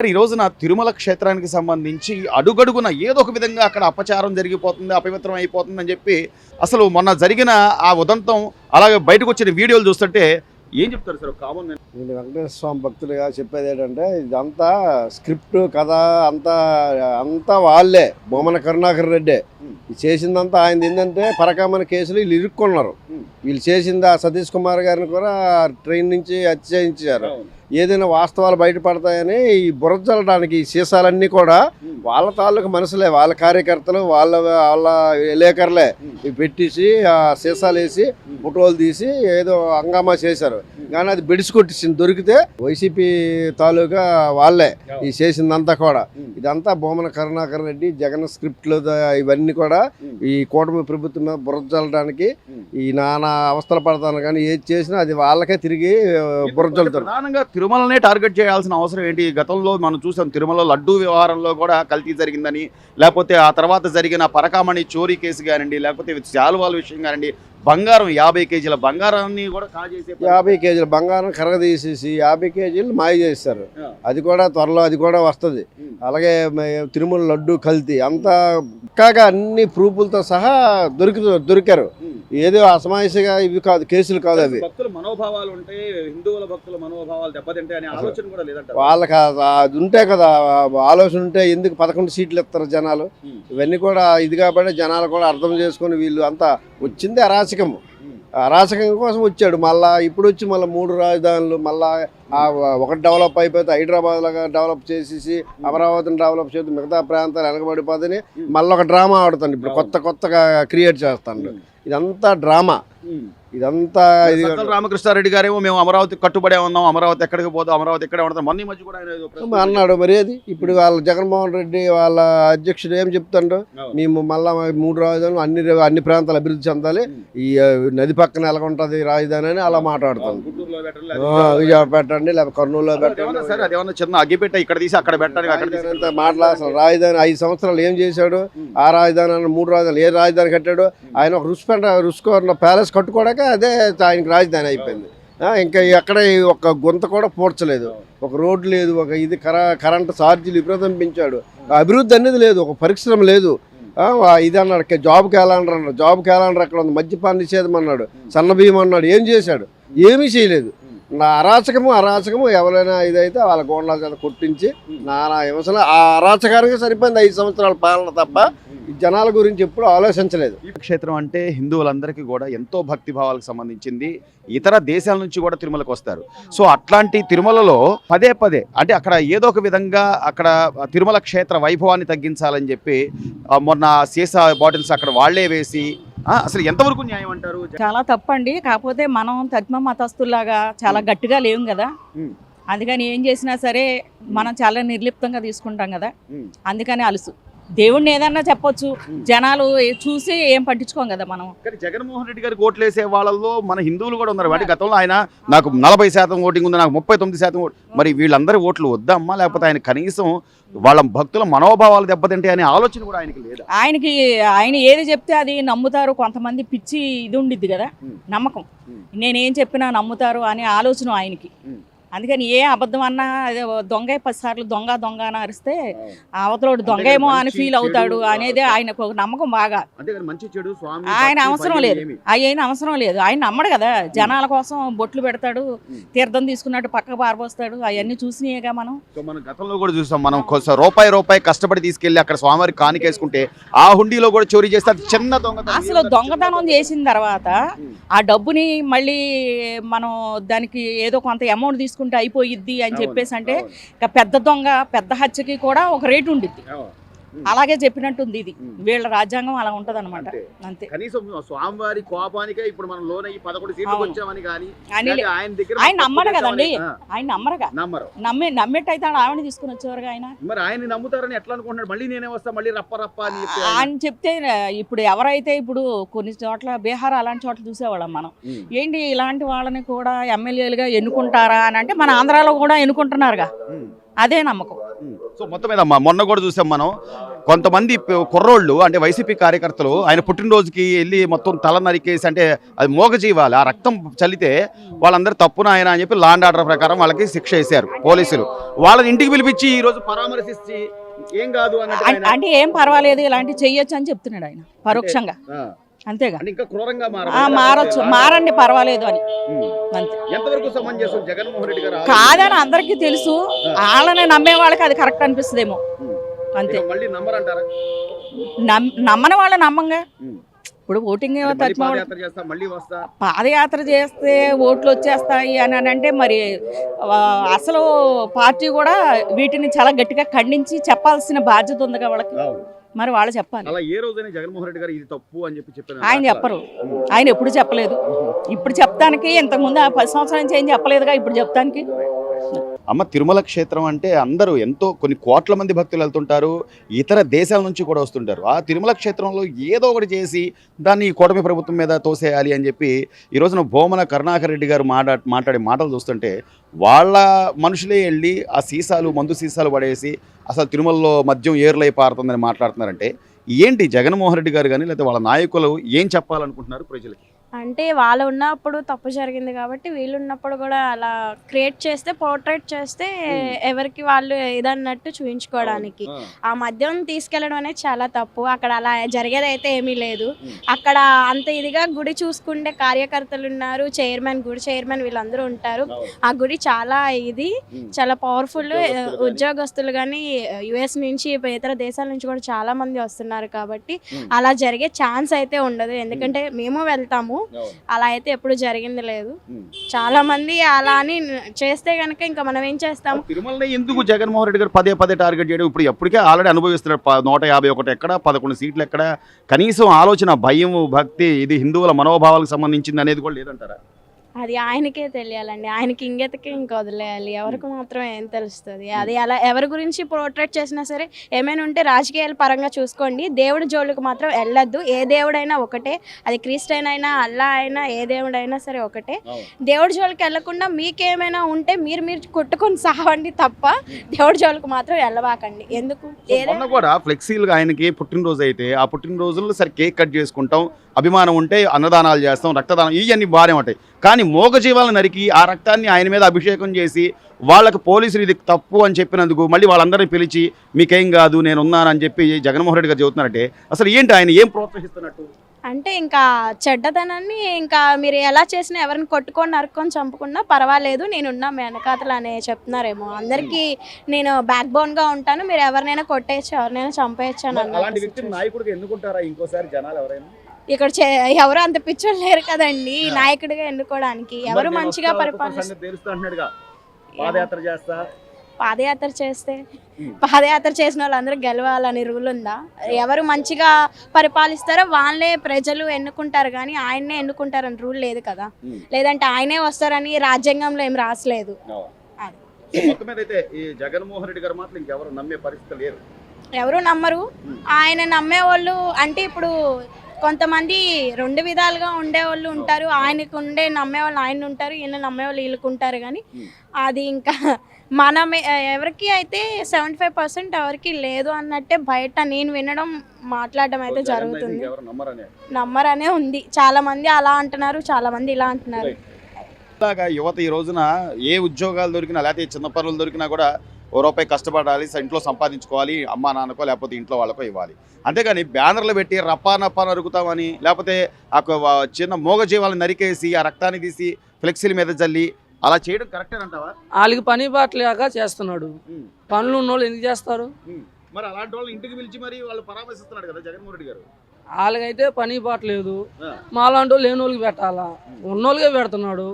ఈ రోజున తిరుమల క్షేత్రానికి సంబంధించి అడుగడుగున ఏదో ఒక విధంగా అక్కడ అపచారం జరిగిపోతుంది అపవిత్రం అయిపోతుంది అని చెప్పి అసలు మొన్న జరిగిన ఆ ఉదంతం అలాగే బయటకు వచ్చిన వీడియోలు చూస్తుంటే ఏం చెప్తారు సార్? కామన్ నేను వెంకటేశ్వర స్వామి భక్తులుగా చెప్పేది ఏంటంటే ఇదంతా స్క్రిప్ట్ కథ అంతా అంతా వాళ్ళే బొమ్మన కరుణాకర్ రెడ్డి. చేసిందంతా ఆయన ఏంటంటే పరకామణ కేసులు వీళ్ళు ఇరుక్కున్నారు. వీళ్ళు చేసింది ఆ సతీష్ కుమార్ గారిని కూడా ట్రైన్ నుంచి హత్య చేయించారు ఏదైనా వాస్తవాలు బయటపడతాయని ఈ బురద చల్లడానికి ఈ సీసాలన్నీ కూడా వాళ్ళ తాలూకు మనసులే వాళ్ళ కార్యకర్తలు వాళ్ళ వాళ్ళ విలేకరులే పెట్టేసి ఆ సీసాలు వేసి ఫోటోలు తీసి ఏదో హంగామా చేశారు. కానీ అది బెడిసి కొట్టించింది దొరికితే వైసీపీ తాలూకా వాళ్ళే ఈ చేసిందంతా కూడా. ఇదంతా బొమ్మన కరుణాకర్ రెడ్డి జగన్ స్క్రిప్ట్లు ఇవన్నీ కూడా ఈ కూటమి ప్రభుత్వం మీద బురద చల్లడానికి ఈ నానా అవస్థలు పడతాను. కానీ ఏది చేసినా అది వాళ్ళకే తిరిగి ప్రధానంగా తిరుమలనే టార్గెట్ చేయాల్సిన అవసరం ఏంటి గతంలో మనం చూసాం తిరుమల లడ్డూ వ్యవహారంలో కూడా కల్తీ జరిగిందని లేకపోతే ఆ తర్వాత జరిగిన పరకామణి చోరీ కేసు కానివ్వండి లేకపోతే శాలువాల విషయం కానివ్వండి బంగారం యాభై కేజీల బంగారాన్ని కూడా కాజేసే యాభై కేజీల బంగారం కర్ర తీసేసి యాభై కేజీలు మాయ చేస్తారు. అది కూడా త్వరలో అది కూడా వస్తుంది. అలాగే తిరుమల లడ్డు కల్తీ అంతా కాగా అన్ని ప్రూఫ్లతో సహా దొరికి దొరికారు. ఏదో అసమాయిషిగా ఇవి కాదు కేసులు కాదు అవి. భక్తుల మనోభావాలు ఉంటే హిందువుల భక్తుల మనోభావాలు దెబ్బతింటే అనే ఆలోచన కూడా లేదంటారు. వాళ్ళకి అది ఉంటే కదా ఆలోచన ఉంటే ఎందుకు పదకొండు సీట్లు ఇస్తారు జనాలు. ఇవన్నీ కూడా ఇది కాబట్టి జనాలు కూడా అర్థం చేసుకొని వీళ్ళు అంతా వచ్చింది అరాచకము. అరాచకం కోసం వచ్చాడు. మళ్ళా ఇప్పుడు వచ్చి మళ్ళీ మూడు రాజధానులు మళ్ళా ఒకటి డెవలప్ అయిపోతే హైదరాబాద్ లాగా డెవలప్ చేసేసి అమరావతిని డెవలప్ చేసి మిగతా ప్రాంతాలు వెనకబడిపోతుంది మళ్ళీ ఒక డ్రామా ఆడుతాను ఇప్పుడు కొత్త కొత్తగా క్రియేట్ చేస్తాను ఇదంతా డ్రామా. ఇదంతా ఇది రామకృష్ణారెడ్డి గారేమో మేము అమరావతి కట్టుబడే ఉన్నాం అమరావతి ఎక్కడికి పోతాం అమరావతి ఎక్కడే ఉంటాం. మొన్న ఈ మధ్య కూడా ఆయన అన్నాడు మరి ఏది ఇప్పుడు వాళ్ళ జగన్మోహన్ రెడ్డి వాళ్ళ అధ్యక్షుడు ఏం చెప్తాడు. మేము మళ్ళా మూడు రాజధానులు అన్ని అన్ని ప్రాంతాలు అభివృద్ధి చెందాలి. ఈ నది పక్కన ఎలా ఉంటుంది రాజధాని అని అలా మాట్లాడుతాను పెట్టండి, విజయవాడ పెట్టండి లేకపోతే కర్నూలులో పెట్టండి. సరే అదేమన్నా చిన్న అగ్గిపెట్ట ఇక్కడ తీసి అక్కడ పెట్టడానికి అక్కడ తీసి రాజధాని అంతా మాటలా అసలు రాజధాని ఐదు సంవత్సరాలు ఏం చేశాడు? ఆ రాజధాని అన్న మూడు రాజధానులు ఏ రాజధాని కట్టాడు? ఆయన ఒక రుస్పెంట రుస్కోన్న ప్యాలెస్ కట్టుకోవడాక అదే ఆయనకి రాజధాని అయిపోయింది. ఇంకా ఎక్కడ ఈ ఒక్క గుంత కూడా పూడ్చలేదు. ఒక రోడ్డు లేదు ఒక ఇది కర కరెంటు ఛార్జీలు విపరీతం పెంచాడు అభివృద్ధి అనేది లేదు ఒక పరిశ్రమ లేదు. ఇది అన్నాడు జాబ్ క్యాలెండర్ అన్నాడు జాబ్ క్యాలెండర్ అక్కడ ఉంది? మద్యపాన నిషేధం అన్నాడు సన్న బియ్యం అన్నాడు ఏం చేశాడు? ఏమీ చేయలేదు. నా అరాచకము అరాచకము ఎవరైనా ఇదైతే వాళ్ళ గోండ్ల చేత కొట్టించి నానా విమర్శలు ఆ అరాచకానికి సరిపోయింది ఐదు సంవత్సరాల పాలన తప్ప జనాల గురించి ఎప్పుడు ఆలోచించలేదు. ఈ క్షేత్రం అంటే హిందువులందరికీ కూడా ఎంతో భక్తి భావాలకు సంబంధించింది. ఇతర దేశాల నుంచి కూడా తిరుమలకు వస్తారు. సో అట్లాంటి తిరుమలలో పదే పదే అంటే అక్కడ ఏదో ఒక విధంగా అక్కడ తిరుమల క్షేత్ర వైభవాన్ని తగ్గించాలని చెప్పి మొన్న సీసా బాటిల్స్ అక్కడ వాళ్ళే వేసి అసలు ఎంతవరకు న్యాయం అంటారు? చాలా తప్పండి. కాకపోతే మనం తత్మ మతస్థుల్లాగా చాలా గట్టిగా లేవు కదా. అందుకని ఏం చేసినా సరే మనం చాలా నిర్లిప్తంగా తీసుకుంటాం కదా. అందుకని అలుసు. దేవుణ్ణి ఏదన్నా చెప్పొచ్చు. జనాలు చూసి ఏం పట్టించుకోం కదా మనం. కానీ జగన్మోహన్ రెడ్డి గారికి ఓట్లు వేసే వాళ్ళల్లో మన హిందువులు కూడా ఉన్నారు. అంటే గతంలో ఆయన నాకు నలభై శాతం ఓటింగ్ ఉంది నాకు ముప్పై తొమ్మిది శాతం ఓటు మరి వీళ్ళందరి ఓట్లు వద్దమ్మా లేకపోతే ఆయన కనీసం వాళ్ళ భక్తుల మనోభావాలు దెబ్బతింటే అనే ఆలోచన కూడా ఆయనకి లేదా? ఆయనకి ఆయన ఏది చెప్తే అది నమ్ముతారు. కొంతమంది పిచ్చి ఇది ఉండిద్ది కదా. నమ్మకం. నేనేం చెప్పినా నమ్ముతారు అనే ఆలోచన ఆయనకి. అందుకని ఏ అబద్ధం అన్నా దొంగ పదిసార్లు దొంగ దొంగ అని అరిస్తే అవతలోడు దొంగ ఏమో అని ఫీల్ అవుతాడు అనేది ఆయనకు ఒక నమ్మకం బాగా. ఆయన అవసరం లేదు. ఆయన అవసరం లేదు. ఆయన నమ్మడు కదా. జనాల కోసం బొట్లు పెడతాడు. తీర్థం తీసుకున్నట్టు పక్కకు పారిపోస్తాడు అవన్నీ చూసినాయేగా మనం. మనం గతంలో కూడా చూసాం మనం కొంచెం రూపాయి రూపాయి కష్టపడి తీసుకెళ్ళి అక్కడ స్వామివారి కానికేసుకుంటే ఆ హుండీలో కూడా చోరీ చేస్తే చిన్న దొంగతనం. అసలు దొంగతనం చేసిన తర్వాత. ఆ డబ్బుని మళ్ళీ మనం దానికి ఏదో కొంత అమౌంట్ తీసుకుంటే అయిపోయిద్ది అని చెప్పేసి అంటే పెద్ద దొంగ పెద్ద హత్యకి కూడా ఒక రేటు ఉండిద్ది. అలాగే చెప్పినట్టుంది ఇది. వీళ్ళ రాజ్యాంగం అలా ఉంటది అనమాట అంతే. కనీసం స్వామివారి కోపానికే ఇప్పుడు మనం లోన్ అయ్యి పదకొండు సీట్లు. వచ్చామని కానీ ఆయన దగ్గర ఆయన తప్పు కదండి. ఆయన నమ్మరుగా నమ్మరు నమ్మే నమ్మేటైతే ఆవిడ తీసుకుని వచ్చేవారుగా ఆయన మరి ఆయన నమ్ముతారని ఎట్లా అనుకుంటున్నాడు మళ్ళీ నేనే వస్తా మళ్ళీ రప్ప రప్ప అని చెప్పి ఆయన- చెప్తే ఇప్పుడు ఎవరైతే ఇప్పుడు కొన్ని చోట్ల బీహార్ అలాంటి చోట్ల చూసేవాళ్ళం మనం. ఏంటి ఇలాంటి వాళ్ళని కూడా ఎమ్మెల్యేలుగా ఎన్నుకుంటారా అని అంటే మన ఆంధ్రాలో కూడా ఎన్నుకుంటున్నారుగా. అదే నమ్మకం. సో మొత్తం మీద మొన్న కూడా చూసాం మనం. కొంతమంది కుర్రోళ్ళు అంటే వైసీపీ కార్యకర్తలు ఆయన పుట్టినరోజుకి వెళ్ళి మొత్తం తల నరికేసి అంటే అది మోగజీవాలు ఆ రక్తం చల్లితే వాళ్ళందరూ తప్పున ఆయన అని చెప్పి లాండ్ ఆర్డర్ ప్రకారం వాళ్ళకి శిక్ష వేశారు పోలీసులు. వాళ్ళని ఇంటికి పిలిపించి ఈ రోజు పరామర్శించి ఏం కాదు అంటే ఏం పర్వాలేదు ఇలాంటివి చెయ్యొచ్చు అని చెప్తున్నాడు ఆయన పరోక్షంగా. అంతేగా. ఇంకా క్రూరంగా. మారొచ్చు. మారండి పర్వాలేదు అని. ఉమ్. అంతే. ఎంతవరకు సమంజసం జగన్మోహన్ రెడ్డి గారు? కాదని అందరికీ తెలుసు. వాళ్ళని నమ్మే వాళ్ళకి అది కరెక్ట్ అనిపిస్తుందేమో. అంతే. ఇక మళ్ళీ నంబర్ అంటారా నమ్- నమ్మని వాళ్ళ నమ్మంగా. ఇప్పుడు ఓటింగ్ పాదయాత్ర చేస్తా ఓట్లు వచ్చేస్తాయి అని అని అంటే మరి అసలు పార్టీ కూడా వీటిని చాలా గట్టిగా ఖండించి చెప్పాల్సిన బాధ్యత ఉంది వాళ్ళకి. మరి వాళ్ళు చెప్పాలి. అలా ఏ రోజైనా జగన్మోహన్ రెడ్డి గారు ఇది తప్పు అని చెప్పి చెప్పారు ఆయన చెప్పరు. ఆయన ఎప్పుడు చెప్పలేదు. ఇప్పుడు చెప్తానికి ఇంతకుముందు పది సంవత్సరాల నుంచి ఏం చెప్పలేదుగా ఇప్పుడు చెప్తానికి? అమ్మ తిరుమల క్షేత్రం అంటే అందరూ ఎంతో కొన్ని కోట్ల మంది భక్తులు వెళ్తుంటారు ఇతర దేశాల నుంచి కూడా వస్తుంటారు. ఆ తిరుమల క్షేత్రంలో ఏదో ఒకటి చేసి దాన్ని ఈ కూటమి ప్రభుత్వం మీద తోసేయాలి అని చెప్పి ఈ రోజున భోమన కరుణాకర్ రెడ్డి గారు మాట్లా మాట్లాడే మాటలు చూస్తుంటే వాళ్ళ మనుషులే వెళ్ళి ఆ సీసాలు మందు సీసాలు పడేసి అసలు తిరుమలలో మద్యం ఏర్లై పారుతుందని మాట్లాడుతున్నారంటే ఏంటి జగన్మోహన్ రెడ్డి గారు కానీ లేకపోతే వాళ్ళ నాయకులు ఏం చెప్పాలనుకుంటున్నారు ప్రజలకి? అంటే వాళ్ళు ఉన్నప్పుడు తప్పు జరిగింది కాబట్టి వీళ్ళు ఉన్నప్పుడు కూడా అలా క్రియేట్ చేస్తే పోర్ట్రేట్ చేస్తే ఎవరికి వాళ్ళు ఏదన్నట్టు చూపించుకోవడానికి ఆ. మద్యం తీసుకెళ్ళడం అనేది చాలా తప్పు. అక్కడ అలా జరిగేది అయితే ఏమీ లేదు. అక్కడ అంత ఇదిగా గుడి చూసుకుంటే కార్యకర్తలు ఉన్నారు. చైర్మన్ గుడి చైర్మన్ వీళ్ళందరూ ఉంటారు. ఆ గుడి చాలా ఇది చాలా పవర్ఫుల్. ఉద్యోగస్తులు కానీ. యుఎస్ నుంచి ఇతర దేశాల నుంచి కూడా చాలా మంది వస్తున్నారు కాబట్టి Hmm. అలా జరిగే ఛాన్స్ అయితే ఉండదు. ఎందుకంటే మేము వెళ్తాము. అలా అయితే ఎప్పుడు జరిగింది లేదు. చాలా మంది అలా అని చేస్తే గనక ఇంకా మనం ఏం చేస్తాము? తిరుమలని ఎందుకు జగన్మోహన్ రెడ్డి గారు పదే పదే టార్గెట్ చేయడం? ఇప్పుడు ఎప్పటికే ఆల్రెడీ అనుభవిస్తున్నారు. నూట యాభై ఒకటి ఎక్కడ పదకొండు సీట్లు ఎక్కడ? కనీసం ఆలోచన భయం భక్తి ఇది హిందువుల మనోభావాలకు సంబంధించింది అనేది కూడా లేదంటారా? అది ఆయనకే తెలియాలండి. ఆయనకి ఇంగెతకే ఇంకా వదిలేయాలి. ఎవరికి మాత్రం ఏం తెలుస్తుంది. అది అలా ఎవరి గురించి పోర్ట్రేట్ చేసినా సరే ఏమైనా ఉంటే రాజకీయాల పరంగా చూసుకోండి. దేవుడి జోలికి మాత్రం వెళ్ళొద్దు. ఏ దేవుడైనా ఒకటే. అది క్రిస్టియన్ అయినా అల్లా అయినా ఏ దేవుడైనా సరే ఒకటే. దేవుడి జోలికి వెళ్ళకుండా మీకేమైనా ఉంటే మీరు మీరు కొట్టుకొని సావండి తప్ప దేవుడి జోలికి మాత్రం వెళ్ళవాకండి ఎందుకు? ఏదైనా కూడా ఫ్లెక్సీలుగా ఆయనకి పుట్టినరోజు అయితే ఆ పుట్టినరోజుల్లో సరే కేక్ కట్ చేసుకుంటాం. అభిమానం ఉంటే అన్నదానాలు చేస్తాం రక్తదానం ఇవన్నీ బాగానే ఉంటాయి. కానీ మూగజీవాలను నరికి ఆ రక్తాన్ని ఆయన మీద అభిషేకం చేసి వాళ్ళకి పోలీసులు ఇది తప్పు అని చెప్పినందుకు మళ్ళీ వాళ్ళందరినీ పిలిచి మీకేం కాదు నేను ఉన్నానని చెప్పి జగన్మోహన్ రెడ్డి గారు చెబుతున్నారంటే అసలు ఏంటి ఆయన ఏం ప్రోత్సహిస్తున్నట్టు? అంటే ఇంకా చెడ్డతనాన్ని ఇంకా మీరు ఎలా చేసినా ఎవరిని కొట్టుకొని నరుక్కొని చంపుకున్నా పర్వాలేదు నేనున్నా మీ వెనకాతలు అనే చెప్తున్నారేమో. అందరికీ నేను బ్యాక్ బోన్గా ఉంటాను మీరు ఎవరినైనా కొట్టేయచ్చు ఎవరినైనా చంపేయచ్చు అని అలాంటి వ్యక్తిని. నాయకుడిగా ఎన్నుకుంటారా ఇంకోసారి జనాలు ఎవరైనా? ఇక్కడ ఎవరు అంత పిచ్చోళ్ళు లేరు కదండి. నాయకుడిగా ఎన్నుకోవడానికి ఎవరు మంచిగా పరిపాలిస్తారు పాదయాత్ర చేస్తా. పాదయాత్ర చేస్తే. పాదయాత్ర చేసిన వాళ్ళందరూ గెలవాలని రూల్ ఉందా? ఎవరు మంచిగా పరిపాలిస్తారో వాళ్ళే ప్రజలు ఎన్నుకుంటారు కానీ ఆయన్నే ఎన్నుకుంటారని రూల్ లేదు కదా. లేదంటే ఆయనే వస్తారని రాజ్యాంగంలో ఏం రాసలేదు. నమ్మే ఎవరు నమ్మరు. ఆయన నమ్మేవాళ్ళు అంటే ఇప్పుడు కొంతమంది రెండు విధాలుగా ఉండేవాళ్ళు ఉంటారు. ఆయనకు ఉండే నమ్మేవాళ్ళు ఆయన ఉంటారు ఈయన నమ్మేవాళ్ళు వీళ్ళకి ఉంటారు కానీ. అది ఇంకా మనం ఎవరికి అయితే సెవెంటీ ఫైవ్ పర్సెంట్ ఎవరికి లేదు అన్నట్టే బయట నేను వినడం మాట్లాడడం అయితే జరుగుతుంది. నమ్మరనే? ఉంది. చాలా మంది అలా అంటున్నారు చాలా మంది ఇలా అంటున్నారు. ఇలాగా యువత ఈ రోజున ఏ ఉద్యోగాలు దొరికినా లేకపోతే చిన్న పనులు దొరికినా కూడా ఓ రూపాయి కష్టపడాలి ఇంట్లో సంపాదించుకోవాలి అమ్మా నాన్నకో లేకపోతే ఇంట్లో వాళ్ళకో ఇవ్వాలి. అంతేగాని బ్యానర్లు పెట్టి రప్పా నప్పా నరుకుతామని లేకపోతే ఆ చిన్న మూగ జీవాలను నరికేసి ఆ రక్తాన్ని తీసి ఫ్లెక్సీల మీద జల్లి అలా చేయడం కరెక్టే అంటావా? వాళ్ళకి పని బాటలేక చేస్తున్నాడు. పనులు ఉన్నోళ్ళు ఎందుకు చేస్తారు? మరి అలాంటి వాళ్ళని ఇంటికి పిలిచి మరి వాళ్ళు పరామర్శిస్తున్నాడు కదా జగన్మోహన్ రెడ్డి గారు? వాళ్ళకైతే పని బాట లేదు ఆ. మాలాంటి వాళ్ళు లేని వాళ్ళకి పెట్టాలా ఉన్నోళ్ళకే పెడుతున్నాడు.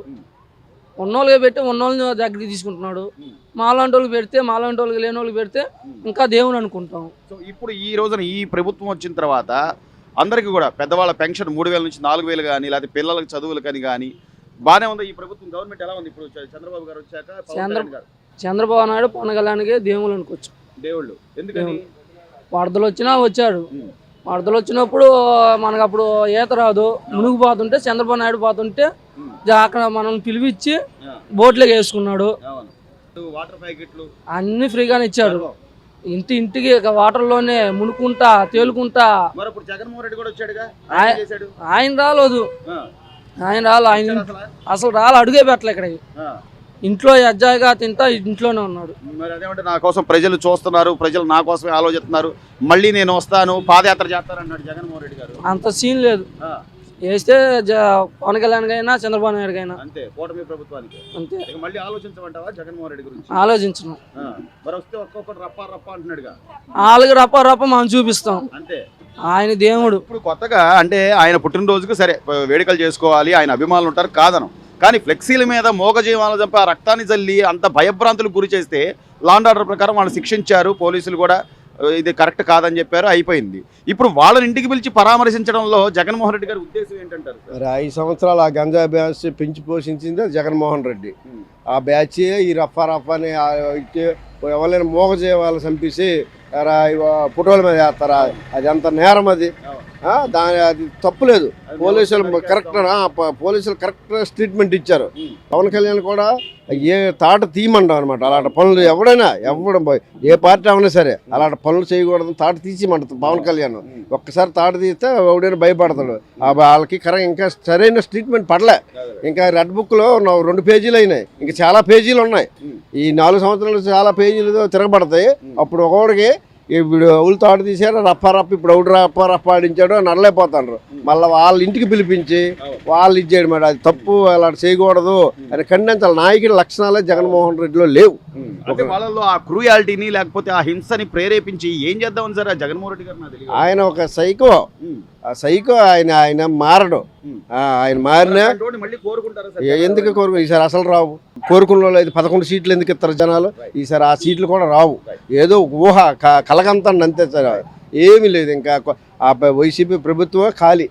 ఉన్నోళ్ళకే పెట్టి ఉన్నోళ్ళని దగ్గరికి తీసుకుంటున్నాడు. ఉమ్. మాలాంటి వాళ్ళకి పెడితే మాలాంటి వాళ్ళకి లేని వాళ్ళకి పెడితే ఇంకా దేవుని అనుకుంటాం. సో ఇప్పుడు ఈ రోజున ఈ ప్రభుత్వం వచ్చిన తర్వాత అందరికీ కూడా పెద్దవాళ్ళ పెన్షన్ మూడు వేల నుంచి నాలుగు వేలు కానీ లేకపోతే పిల్లలకి చదువులకని కానీ బాగానే ఉంది. ఈ ప్రభుత్వం గవర్నమెంట్ ఎలా ఉంది? ఇప్పుడు చంద్రబాబు గారు వచ్చాక చంద్ర- చంద్రబాబు నాయుడు పవన్ కళ్యాణ్కే దేవుళ్ళు అనుకోవచ్చు. దేవుళ్ళు. ఎందుకని? వరదలు వచ్చినా వచ్చాడు. ఉమ్. వరదలు వచ్చినప్పుడు మనకు అప్పుడు ఈత రాదు. మునుగు పోతుంటే చంద్రబాబు నాయుడు పోతుంటే అక్కడ మనం పిలిపించి. బోట్లోకి వేసుకున్నాడు వాటర్ ప్యాకెట్లు అన్ని ఫ్రీగానే ఇచ్చాడు. ఇంటి ఇంటికి ఇక వాటర్లోనే మునుకుంటా తేలుకుంటా. జగన్మోహన్ రెడ్డి కూడా వచ్చాడుగా? ఆయన రాలేదు. ఆయన రాలు. ఆయన అసలు? రాలు. అడుగే పెట్టలే ఇక్కడ ఇంట్లో అజ్జాయిగా తింటా ఇంట్లోనే ఉన్నాడు. మరి అదేమంటే నా కోసం ప్రజలు చూస్తున్నారు ప్రజలు నా కోసమే ఆలోచిస్తున్నారు. మళ్ళీ నేను వస్తాను పాదయాత్ర చేస్తానన్నాడు జగన్మోహన్ రెడ్డి గారు. అంత సీన్ లేదు. వేస్తే పవన్ కళ్యాణ్ అయినా చంద్రబాబు నాయుడు అయినా అంతే కూటమి ప్రభుత్వానికి. అంతే. ఇక మళ్ళీ ఆలోచించమంటావా జగన్మోహన్ రెడ్డి గురించి? ఆలోచించను. ఆ, మరి వస్తే ఒక్కొక్కటి రప్ప రప్ప అంటున్నాడుగా. వాళ్ళకి రప్ప రప్ప మనం చూపిస్తాం. అంతే. ఆయన దేవుడు. ఇప్పుడు కొత్తగా అంటే ఆయన పుట్టినరోజుకు సరే వేడుకలు చేసుకోవాలి ఆయన అభిమానులు ఉంటారు కాదనం. కానీ ఫ్లెక్సీల మీద మోగజీవాలు చంపి రక్తాన్ని చల్లి అంత భయభ్రాంతులకు గురి చేస్తే లాండ్ ఆర్డర్ ప్రకారం వాళ్ళు శిక్షించారు పోలీసులు కూడా. ఇది కరెక్ట్ కాదని చెప్పారు అయిపోయింది. ఇప్పుడు వాళ్ళని ఇంటికి పిలిచి పరామర్శించడంలో జగన్మోహన్ రెడ్డి గారి ఉద్దేశం ఏంటంటారు? మరి ఐదు సంవత్సరాలు ఆ గంజా బ్యాచ్ పెంచి పోషించింది జగన్మోహన్ రెడ్డి. ఆ బ్యాచ్ ఈ రఫా రఫాని ఆ ఇచ్చి ఎవరైనా మోగజీవాలు చంపేసి ఫోటోల మీద వేస్తారా అది అంత నేరం అది. దాని అది తప్పులేదు పోలీసులు కరెక్ట్ పోలీసులు కరెక్ట్ ట్రీట్మెంట్ ఇచ్చారు. పవన్ కళ్యాణ్ కూడా ఏ తాట తీయమంటాం అనమాట అలాంటి పనులు ఎవడైనా ఎవడ ఏ పార్టీ అయినా సరే అలాంటి పనులు చేయకూడదు తాట తీసిమంటుంది పవన్ కళ్యాణ్. ఒక్కసారి తాట తీస్తే ఎవడైనా భయపడతాడు. ఆ వాళ్ళకి కరెక్ట్ ఇంకా సరైన ట్రీట్మెంట్ పడలే. ఇంకా రెడ్ బుక్లో రెండు పేజీలు అయినాయి. ఇంకా చాలా పేజీలు ఉన్నాయి. ఈ నాలుగు సంవత్సరాలు చాలా పేజీలు తిరగబడతాయి. అప్పుడు ఒకడికి ఇప్పుడు ఊళ్ళు తాడు తీసారు రప్ప రప్ప ఇప్పుడు ఒకటి రప్ప రప్ప ఆడించాడు నడలేకపోతాడు మళ్ళీ వాళ్ళ ఇంటికి పిలిపించి వాళ్ళు ఇచ్చేయడం మేడం. అది తప్పు అలా చేయకూడదు అని ఖండించాలి. నాయకుడి లక్షణాలే జగన్మోహన్ రెడ్డిలో లేవు. అంటే వాళ్ళలో ఆ క్రూయాలిటీని లేకపోతే ఆ హింసని ప్రేరేపించి ఏం చేద్దామని సార్ జగన్మోహన్ రెడ్డి గారు ఆయన ఒక సైకో. సైకో ఆయన ఆయన మారడు. ఆ, ఆయన మారిన ఎందుకు కోరుకు? ఈసారి అసలు రావు. కోరుకున్న వాళ్ళు అయితే పదకొండు సీట్లు ఎందుకు ఇస్తారు జనాలు? ఈసారి ఆ సీట్లు కూడా రావు. ఏదో ఊహ క- కలగంతండి అంతే ఏమీ లేదు ఇంకా. ఆ వైసీపీ ప్రభుత్వం ఖాళీ.